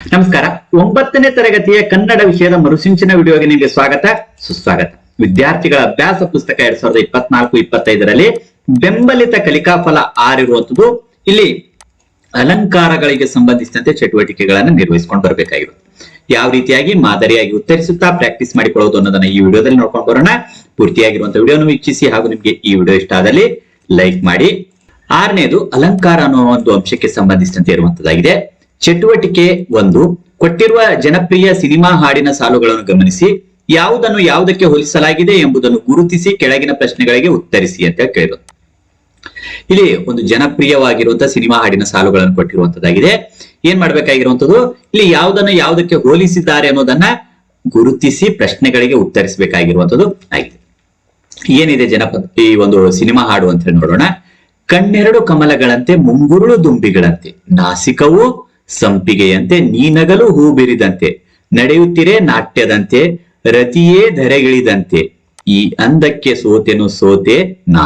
ನಮಸ್ಕಾರ. ಒಂಬತ್ತನೇ ತರಗತಿಯ ಕನ್ನಡ ವಿಷಯದ ಮರುಸಿಂಚನ ವಿಡಿಯೋಗೆ ನಿಮಗೆ ಸ್ವಾಗತ. ಸುಸ್ವಾಗತ. ವಿದ್ಯಾರ್ಥಿಗಳ ಅಭ್ಯಾಸ ಪುಸ್ತಕ ಎರಡ್ ಸಾವಿರದ ಇಪ್ಪತ್ನಾಲ್ಕು, ಇಪ್ಪತ್ತೈದರಲ್ಲಿ ಬೆಂಬಲಿತ ಕಲಿಕಾಫಲ ಆರಿರುವಂತದ್ದು ಇಲ್ಲಿ ಅಲಂಕಾರಗಳಿಗೆ ಸಂಬಂಧಿಸಿದಂತೆ ಚಟುವಟಿಕೆಗಳನ್ನು ನಿರ್ವಹಿಸಿಕೊಂಡು ಬರಬೇಕಾಗಿರುತ್ತೆ. ಯಾವ ರೀತಿಯಾಗಿ ಮಾದರಿಯಾಗಿ ಉತ್ತರಿಸುತ್ತಾ ಪ್ರಾಕ್ಟೀಸ್ ಮಾಡಿಕೊಳ್ಳೋದು ಅನ್ನೋದನ್ನ ಈ ವಿಡಿಯೋದಲ್ಲಿ ನೋಡ್ಕೊಂಡು ಬರೋಣ. ಪೂರ್ತಿಯಾಗಿರುವಂತಹ ವಿಡಿಯೋನು ವೀಕ್ಷಿಸಿ ಹಾಗೂ ನಿಮಗೆ ಈ ವಿಡಿಯೋ ಇಷ್ಟ ಆದಲ್ಲಿ ಲೈಕ್ ಮಾಡಿ. ಆರನೇದು, ಅಲಂಕಾರ ಅನ್ನೋ ಒಂದು ಅಂಶಕ್ಕೆ ಸಂಬಂಧಿಸಿದಂತೆ ಇರುವಂತದ್ದಾಗಿದೆ ಚಟುವಟಿಕೆ ಒಂದು. ಕೊಟ್ಟಿರುವ ಜನಪ್ರಿಯ ಸಿನಿಮಾ ಹಾಡಿನ ಸಾಲುಗಳನ್ನು ಗಮನಿಸಿ. ಯಾವುದನ್ನು ಯಾವುದಕ್ಕೆ ಹೋಲಿಸಲಾಗಿದೆ ಎಂಬುದನ್ನು ಗುರುತಿಸಿ ಕೆಳಗಿನ ಪ್ರಶ್ನೆಗಳಿಗೆ ಉತ್ತರಿಸಿ ಅಂತ ಕೇಳಿದ್ರು ಇಲ್ಲಿ ಒಂದು ಜನಪ್ರಿಯವಾಗಿರುವಂತಹ ಸಿನಿಮಾ ಹಾಡಿನ ಸಾಲುಗಳನ್ನು ಕೊಟ್ಟಿರುವಂತದ್ದಾಗಿದೆ. ಏನ್ ಮಾಡ್ಬೇಕಾಗಿರುವಂತದ್ದು? ಇಲ್ಲಿ ಯಾವುದನ್ನು ಯಾವುದಕ್ಕೆ ಹೋಲಿಸಿದ್ದಾರೆ ಅನ್ನೋದನ್ನ ಗುರುತಿಸಿ ಪ್ರಶ್ನೆಗಳಿಗೆ ಉತ್ತರಿಸಬೇಕಾಗಿರುವಂತದ್ದು ಆಗಿದೆ ಏನಿದೆ ಜನಪದ ಈ ಒಂದು ಸಿನಿಮಾ ಹಾಡು ಅಂತ ನೋಡೋಣ. ಕಣ್ಣೆರಡು ಕಮಲಗಳಂತೆ, ಮುಂಗುರುಳು ದುಂಬಿಗಳಂತೆ, ನಾಸಿಕವು ಸಂಪಿಗೆಯಂತೆ ನೀನಗಲು ಹೂ ಬಿರಿದಂತೆ ನಡೆಯುತ್ತಿರೆ ನಾಟ್ಯದಂತೆ, ರತಿಯೇ ಧರೆಗಿಳಿದಂತೆ, ಈ ಅಂದಕ್ಕೆ ಸೋತೆನು ಸೋತೆ ನಾ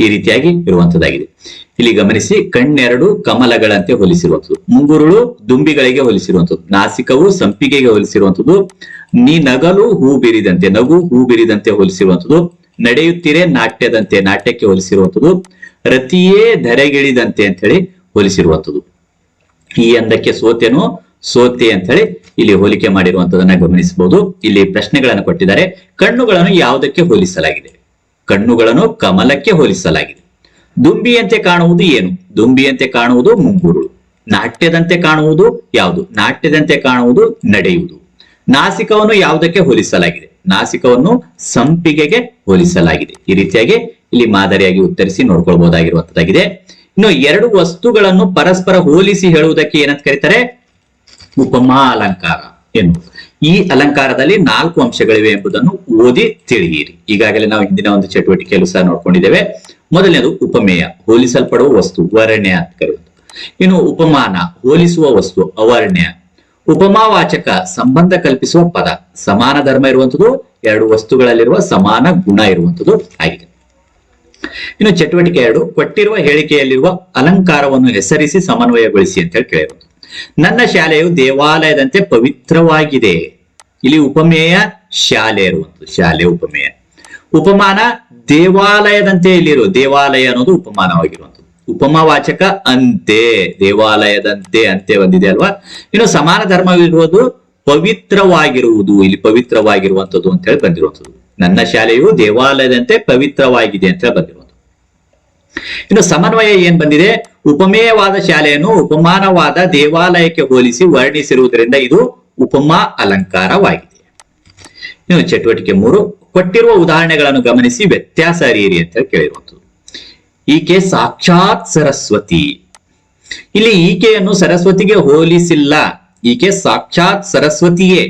ಈ ರೀತಿಯಾಗಿ ಇರುವಂತದ್ದಾಗಿದೆ. ಇಲ್ಲಿ ಗಮನಿಸಿ, ಕಣ್ಣೆರಡು ಕಮಲಗಳಂತೆ ಹೋಲಿಸಿರುವಂಥದ್ದು ಮುಂಗುರುಳು ದುಂಬಿಗಳಿಗೆ ಹೋಲಿಸಿರುವಂಥದ್ದು ನಾಸಿಕವು ಸಂಪಿಗೆಗೆ ಹೋಲಿಸಿರುವಂಥದ್ದು ನೀ ನಗಲು ಹೂ ಬಿರಿದಂತೆ ನಗು ಹೂ ಬಿರಿದಂತೆ ಹೋಲಿಸಿರುವಂಥದ್ದು ನಡೆಯುತ್ತಿರೆ ನಾಟ್ಯದಂತೆ ನಾಟ್ಯಕ್ಕೆ ಹೋಲಿಸಿರುವಂಥದ್ದು ರತಿಯೇ ಧರೆಗಿಳಿದಂತೆ ಅಂತ ಹೇಳಿ ಹೋಲಿಸಿರುವಂಥದ್ದು ಈ ಅಂದಕ್ಕೆ ಸೋತೆನು, ಸೋತೆ ಅಂತ ಹೇಳಿ ಇಲ್ಲಿ ಹೋಲಿಕೆ ಮಾಡಿರುವಂತದನ್ನ ಗಮನಿಸಬಹುದು. ಇಲ್ಲಿ ಪ್ರಶ್ನೆಗಳನ್ನು ಕೊಟ್ಟಿದ್ದಾರೆ. ಕಣ್ಣುಗಳನ್ನು ಯಾವುದಕ್ಕೆ ಹೋಲಿಸಲಾಗಿದೆ? ಕಣ್ಣುಗಳನ್ನು ಕಮಲಕ್ಕೆ ಹೋಲಿಸಲಾಗಿದೆ. ದುಂಬಿಯಂತೆ ಕಾಣುವುದು ಏನು? ದುಂಬಿಯಂತೆ ಕಾಣುವುದು ಮುಂಗುರುಳು. ನಾಟ್ಯದಂತೆ ಕಾಣುವುದು ಯಾವುದು? ನಾಟ್ಯದಂತೆ ಕಾಣುವುದು ನಡೆಯುವುದು. ನಾಸಿಕವನ್ನು ಯಾವುದಕ್ಕೆ ಹೋಲಿಸಲಾಗಿದೆ? ನಾಸಿಕವನ್ನು ಸಂಪಿಗೆಗೆ ಹೋಲಿಸಲಾಗಿದೆ. ಈ ರೀತಿಯಾಗಿ ಇಲ್ಲಿ ಮಾದರಿಯಾಗಿ ಉತ್ತರಿಸಿ ನೋಡ್ಕೊಳ್ಬಹುದಾಗಿರುವಂತದ್ದಾಗಿದೆ ಇನ್ನು ಎರಡು ವಸ್ತುಗಳನ್ನು ಪರಸ್ಪರ ಹೋಲಿಸಿ ಹೇಳುವುದಕ್ಕೆ ಏನಂತ ಕರೀತಾರೆ? ಉಪಮಾ ಅಲಂಕಾರ ಎನ್ನುವುದು. ಈ ಅಲಂಕಾರದಲ್ಲಿ ನಾಲ್ಕು ಅಂಶಗಳಿವೆ ಎಂಬುದನ್ನು ಓದಿ ತಿಳಿಯಿರಿ. ಈಗಾಗಲೇ ನಾವು ಹಿಂದಿನ ಒಂದು ಚಟುವಟಿಕೆಯಲ್ಲೂ ಸಹ ನೋಡ್ಕೊಂಡಿದ್ದೇವೆ. ಮೊದಲನೇದು ಉಪಮೇಯ, ಹೋಲಿಸಲ್ಪಡುವ ವಸ್ತು ವರ್ಣ್ಯ ಅಂತ ಕರೆಯುವುದು. ಇನ್ನು ಉಪಮಾನ, ಹೋಲಿಸುವ ವಸ್ತು ಅವರ್ಣ್ಯ ಉಪಮಾವಾಚಕ, ಸಂಬಂಧ ಕಲ್ಪಿಸುವ ಪದ, ಸಮಾನ ಧರ್ಮ ಇರುವಂತದ್ದು ಎರಡು ವಸ್ತುಗಳಲ್ಲಿರುವ ಸಮಾನ ಗುಣ ಇರುವಂತದ್ದು ಆಗಿದೆ. ಇನ್ನು ಚಟುವಟಿಕೆ ಎರಡು, ಕೊಟ್ಟಿರುವ ಹೇಳಿಕೆಯಲ್ಲಿರುವ ಅಲಂಕಾರವನ್ನು ಹೆಸರಿಸಿ ಸಮನ್ವಯಗೊಳಿಸಿ ಅಂತ ಹೇಳಿ ಕೇಳಿರೋದು ನನ್ನ ಶಾಲೆಯು ದೇವಾಲಯದಂತೆ ಪವಿತ್ರವಾಗಿದೆ. ಇಲ್ಲಿ ಉಪಮೇಯ ಶಾಲೆ ಇರುವಂತದ್ದು ಶಾಲೆ ಉಪಮೇಯ. ಉಪಮಾನ ದೇವಾಲಯದಂತೆ ಇಲ್ಲಿರೋ, ದೇವಾಲಯ ಅನ್ನೋದು ಉಪಮಾನವಾಗಿರುವಂಥದ್ದು. ಉಪಮಾವಾಚಕ ಅಂತೆ, ದೇವಾಲಯದಂತೆ ಅಂತೆ ಬಂದಿದೆ ಅಲ್ವಾ? ಇನ್ನು ಸಮಾನ ಧರ್ಮವಿರುವುದು ಪವಿತ್ರವಾಗಿರುವುದು, ಇಲ್ಲಿ ಪವಿತ್ರವಾಗಿರುವಂತದ್ದು ಅಂತ ಹೇಳಿ ಬಂದಿರುವಂತದ್ದು ನನ್ನ ಶಾಲೆಯು ದೇವಾಲಯದಂತೆ ಪವಿತ್ರವಾಗಿದೆ ಅಂತ ಹೇಳಿ ಇನ್ನು ಸಮನ್ವಯ ಏನ್ ಬಂದಿದೆ? ಉಪಮೇಯವಾದ ಶಾಲೆಯನ್ನು ಉಪಮಾನವಾದ ದೇವಾಲಯಕ್ಕೆ ಹೋಲಿಸಿ ವರ್ಣಿಸಿರುವುದರಿಂದ ಇದು ಉಪಮಾ ಅಲಂಕಾರವಾಗಿದೆ. ಇನ್ನು ಚಟುವಟಿಕೆ ಮೂರು, ಕೊಟ್ಟಿರುವ ಉದಾಹರಣೆಗಳನ್ನು ಗಮನಿಸಿ ವ್ಯತ್ಯಾಸ ಅರಿಯಿರಿ ಅಂತ ಕೇಳಿರುವಂತದ್ದು ಈಕೆ ಸಾಕ್ಷಾತ್ ಸರಸ್ವತಿ. ಇಲ್ಲಿ ಈಕೆಯನ್ನು ಸರಸ್ವತಿಗೆ ಹೋಲಿಸಿಲ್ಲ. ಈಕೆ ಸಾಕ್ಷಾತ್ ಸರಸ್ವತಿಯೇ.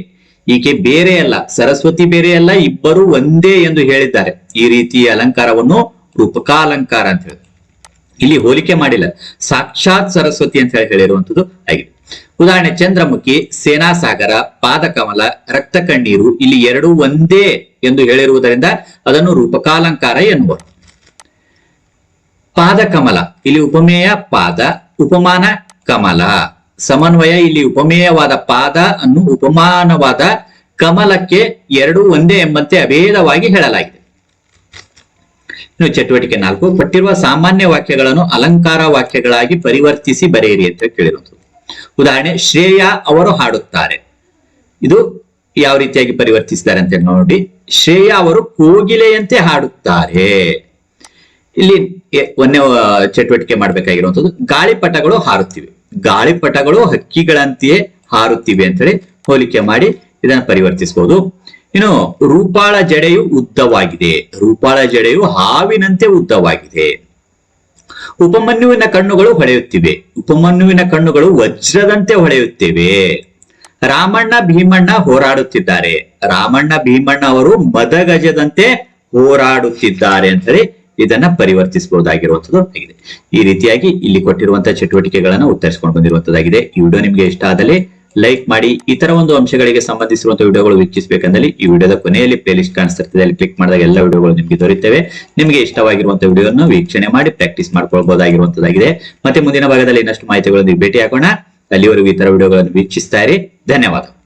ಈಕೆ ಬೇರೆ ಅಲ್ಲ ಸರಸ್ವತಿ ಬೇರೆ ಅಲ್ಲ ಇಬ್ಬರು ಒಂದೇ ಎಂದು ಹೇಳಿದ್ದಾರೆ. ಈ ರೀತಿಯ ಅಲಂಕಾರವನ್ನು ರೂಪಕಾಲಂಕಾರ ಅಂತ ಹೇಳಿ ಇಲ್ಲಿ ಹೋಲಿಕೆ ಮಾಡಿಲ್ಲ. ಸಾಕ್ಷಾತ್ ಸರಸ್ವತಿ ಅಂತ ಹೇಳಿ ಹೇಳಿರುವಂತದ್ದು ಆಗಿದೆ. ಉದಾಹರಣೆ, ಚಂದ್ರಮುಖಿ, ಸೇನಾಸಾಗರ, ಪಾದಕಮಲ ರಕ್ತ ಕಣ್ಣೀರು ಇಲ್ಲಿ ಎರಡು ಒಂದೇ ಎಂದು ಹೇಳಿರುವುದರಿಂದ ಅದನ್ನು ರೂಪಕಾಲಂಕಾರ ಎನ್ನುವರು ಪಾದಕಮಲ, ಇಲ್ಲಿ ಉಪಮೇಯ ಪಾದ, ಉಪಮಾನ ಕಮಲ. ಸಮನ್ವಯ, ಇಲ್ಲಿ ಉಪಮೇಯವಾದ ಪಾದ ಅನ್ನು ಉಪಮಾನವಾದ ಕಮಲಕ್ಕೆ ಎರಡು ಒಂದೇ ಎಂಬಂತೆ ಅಭೇದವಾಗಿ ಹೇಳಲಾಗಿದೆ. ಇನ್ನು ಚಟುವಟಿಕೆ ನಾಲ್ಕು, ಕೊಟ್ಟಿರುವ ಸಾಮಾನ್ಯ ವಾಕ್ಯಗಳನ್ನು ಅಲಂಕಾರ ವಾಕ್ಯಗಳಾಗಿ ಪರಿವರ್ತಿಸಿ ಬರೆಯಿರಿ ಅಂತ ಕೇಳಿರುವಂಥದ್ದು ಉದಾಹರಣೆ, ಶ್ರೇಯ ಅವರು ಹಾಡುತ್ತಾರೆ. ಇದು ಯಾವ ರೀತಿಯಾಗಿ ಪರಿವರ್ತಿಸಿದ್ದಾರೆ ಅಂತ ನೋಡಿ. ಶ್ರೇಯ ಅವರು ಕೋಗಿಲೆಯಂತೆ ಹಾಡುತ್ತಾರೆ. ಇಲ್ಲಿ ಒಂದೇ ಚಟುವಟಿಕೆ ಮಾಡಬೇಕಾಗಿರುವಂಥದ್ದು. ಗಾಳಿಪಟಗಳು ಹಾರುತ್ತಿವೆ. ಗಾಳಿಪಟಗಳು ಹಕ್ಕಿಗಳಂತೆಯೇ ಹಾರುತ್ತಿವೆ ಅಂತ ಹೇಳಿ ಹೋಲಿಕೆ ಮಾಡಿ ಇದನ್ನ ಪರಿವರ್ತಿಸಬಹುದು ಇನ್ನು ರೂಪಾಳ ಜಡೆಯು ಉದ್ದವಾಗಿದೆ. ರೂಪಾಳ ಜಡೆಯು ಹಾವಿನಂತೆ ಉದ್ದವಾಗಿದೆ. ಉಪಮನ್ಯುವಿನ ಕಣ್ಣುಗಳು ಹೊಳೆಯುತ್ತಿವೆ. ಉಪಮನ್ಯುವಿನ ಕಣ್ಣುಗಳು ವಜ್ರದಂತೆ ಹೊಳೆಯುತ್ತಿವೆ. ರಾಮಣ್ಣ, ಭೀಮಣ್ಣ ಹೋರಾಡುತ್ತಿದ್ದಾರೆ. ರಾಮಣ್ಣ, ಭೀಮಣ್ಣ ಅವರು ಮದಗಜದಂತೆ ಹೋರಾಡುತ್ತಿದ್ದಾರೆ ಅಂತ ಹೇಳಿ ಇದನ್ನ ಪರಿವರ್ತಿಸಬಹುದಾಗಿರುವಂತದ್ದು ಆಗಿದೆ. ಈ ರೀತಿಯಾಗಿ ಇಲ್ಲಿ ಕೊಟ್ಟಿರುವಂತಹ ಚಟುವಟಿಕೆಗಳನ್ನ ಉತ್ತರಿಸಿಕೊಂಡು ಬಂದಿರುವಂತದ್ದಾಗಿದೆ ಈ ವಿಡಿಯೋ ನಿಮ್ಗೆ ಇಷ್ಟ ಆದಲ್ಲಿ ಲೈಕ್ ಮಾಡಿ ಇತರ ಒಂದು ಅಂಶಗಳಿಗೆ ಸಂಬಂಧಿಸಿರುವಂತಹ ವಿಡಿಯೋಗಳು ವೀಕ್ಷಿಸಬೇಕಂದ್ರೆ ಈ ವಿಡಿಯೋದ ಕೊನೆಯಲ್ಲಿ ಪ್ಲೇ ಲಿಸ್ಟ್ ಕಾಣಿಸ್ತಿರ್ತದೆ. ಅಲ್ಲಿ ಕ್ಲಿಕ್ ಮಾಡಿದಾಗ ಎಲ್ಲ ವಿಡಿಯೋಗಳು ನಿಮಗೆ ದೊರೆಯುತ್ತವೆ. ನಿಮಗೆ ಇಷ್ಟವಾಗಿರುವಂತಹ ವಿಡಿಯೋವನ್ನು ವೀಕ್ಷಣೆ ಮಾಡಿ ಪ್ರಾಕ್ಟೀಸ್ ಮಾಡ್ಕೊಳ್ಬಹುದಾಗಿರುವಂತದ್ದಾಗಿದೆ ಮತ್ತೆ ಮುಂದಿನ ಭಾಗದಲ್ಲಿ ಇನ್ನಷ್ಟು ಮಾಹಿತಿಗಳೊಂದಿಗೆ ಭೇಟಿ ಹಾಕೋಣ ಅಲ್ಲಿವರೆಗೂ ಈ ತರ ವಿಡಿಯೋಗಳನ್ನು ವೀಕ್ಷಿಸ್ತಾ ಇರಿ. ಧನ್ಯವಾದ.